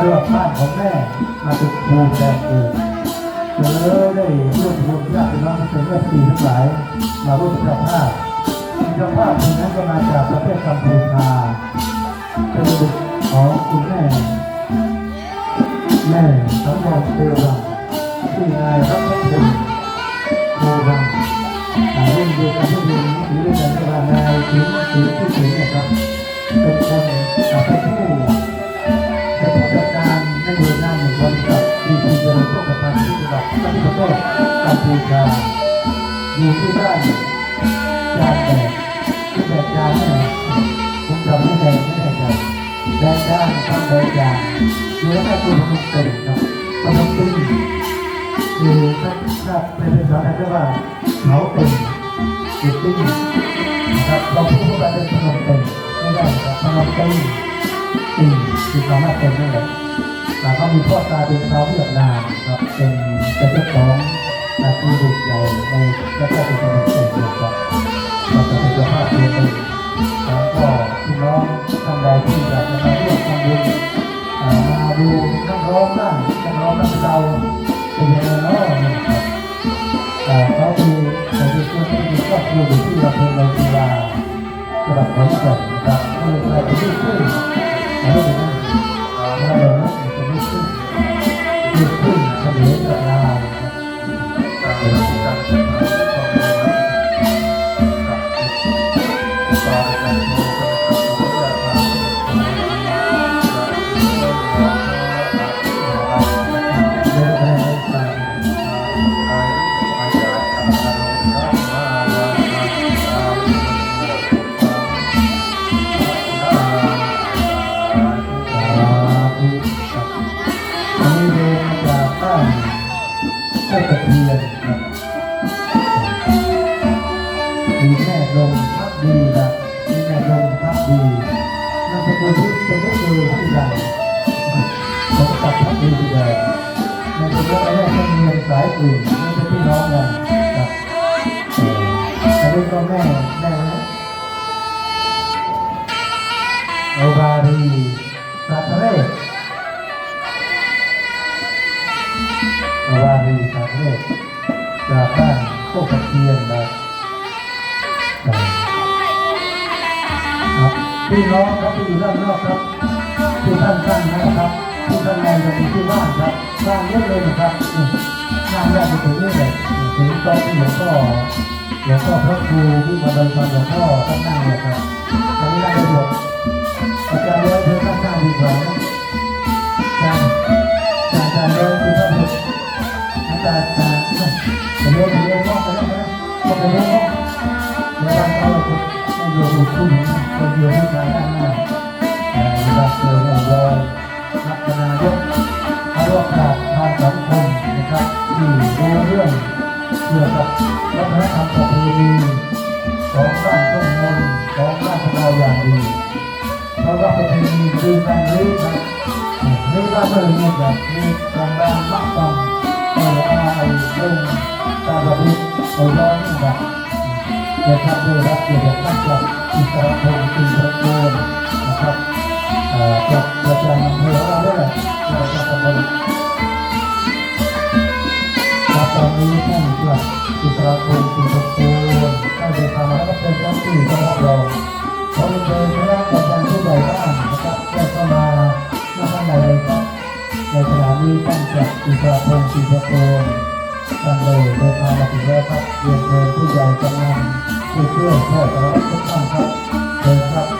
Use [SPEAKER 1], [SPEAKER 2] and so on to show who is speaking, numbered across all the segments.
[SPEAKER 1] เรื่องบ้านของแม่มาถูกภูมิแดงเกิดเลยได้ร่วบรวมญาติน้องเป็นเอฟซีทั้งหลายมาร่วมเจ้าภาพเจ้าภาพคนนั้นก็มาจากประเทศกัมพูชาเป็นบุตรของคุณแม่ แม่สมองโครังที่นายรัตพลโครังอ่ารุ่นเดียวกันที่มีหรือด้วยกันก็ว่านายถึงถึงที่ถึงนะครับเป็นคนอ่าเป็นผู้ วัดกัมพูชาอยู่ที่บ้านจานแดดที่แดดจานเนี่ผมจำไม่ได้ไม่ได้ใจแดดจานทำแดดจานอยู่แล้วก็ตัวพนมเป็นครับพนมเป็นคือถ้าถ้าเป็นภาษาไทยก็ว่าเขาเป็นจุดติ้งนะครับเราพูดว่าเป็นพนมเป็นไม่ได้ครับพนมเป็นตีคือสามารถเป็นได้เลย แต่เขามีพ่อตาเป็นชาวเวียดนามครับเป็นเป็นเจ้าของอาชีพเด็กใหญ่ในและก็เป็นพนมเป็นครับเราจะเป็นเจ้าภาพเพียงหนึ่งแล้วก็พี่น้องท่านใดที่อยากจะมาร่วมทำบุญมาดูนักร้องบ้างนักร้องนักเราเป็นยังไงเนาะนะครับแต่เขาคือในที่สุดที่มีครอบครัวอยู่ที่อำเภอในกีฬาจังหวัดขอนแก่นนะครับคือใครจะไม่ขึ้นแล้วเป็น มาจากบ้านใต้ตะเคียนครับมีแม่ลมพักดีครั กุลที่เป็นได้เจอที่ใดสมศักดิ์พักดีที่ใดในตัวเรื่องแรกก็มีสายอื่นไม่ใช่พี่น้องกันครับเอออันนี้ก็แม่แม่นะโอบารีสัตเรศโอบารีสัตเรศจากบ้านโคกเคียนนะ พี่น้องครับที่อยู่ด้านนอกครับที่ท่านท่านนะครับที่ท่านในจะมีที่บ้านครับบ้านเยอะเลยนะครับนี่งานแรกไปถึงนี่เลยถึงตอนที่หลวงพ่อหลวงพ่อพระครูที่มาเดินมาหลวงพ่อท่านนั่งเลยครับ วกับวัฒนธรรมประเพณีของบ้านต้นมนของบ้านเราอย่างดีเพราะว่าประเพณีคือการเลี้ยงครับเลี้ยงว่าเมือเนี่ยแบบมีการบ้านมักต้องเอออาไอ้เรื่องตาบอดเอาล้อนี่แบบจะทำได้รับเกียรติมากจากอิสระพงศ์อินทรโกนนะครับเอ่อจากประจำอำเภอเราด้วยเราจะทำบุญ อิสระพงศ์อินทรโกนได้เดินทางมาแล้วก็เป็นเจ้าที่จังหวัดเราขอเรียนเชิญคณะกรรมการผู้ใหญ่บ้านนะครับได้เข้ามาหน้าข้างในเลยครับในขณะนี้ท่านจากอิสระพงศ์ศิลปโกนท่านเลยเดินทางมาถึงแล้วครับเรียนเชิญผู้ใหญ่กำนันผู้ช่วยพ่อสารวัตรทุกท่านครับเชิญครับ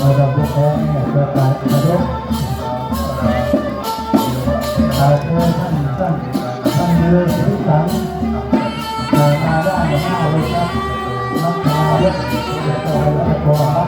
[SPEAKER 1] ตาจะดับลูกแพ้เนี่ยเกิดการทะลุอาเจอท่านท่านท่านเรือทธิสารเกิดมาได้มาเลยครับนักนายกจะต่อยรัฐบาลค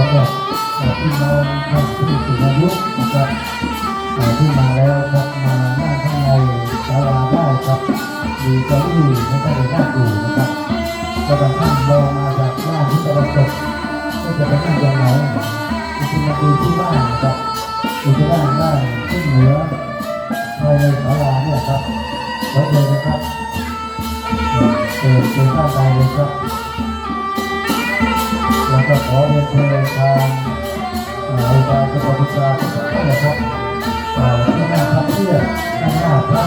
[SPEAKER 1] สำหรับพี่น้องท่านผู้สูงอายุนะครับที่มาแล้วครับมาหน้าข้างในสาราได้ครับมีเก้าอี้นะครับหน้าอู่นะครับกระดับข้างมองมาจากหน้าที่ตะวันตกก็จะเป็นหน้ายังไงที่มาดูที่บ้านนะครับอยู่ที่บ้านได้ขึ้นเหนือภายในสาราเนี่ยครับไว้เลยนะครับเกิดเป็นข้าวไปเลยครับ ก็ขอเรียนเชิญทางอาจารจังหวัดอุตราทุกท่านนะครับที่นั่งพักเที่ยงด้านหน้าพระ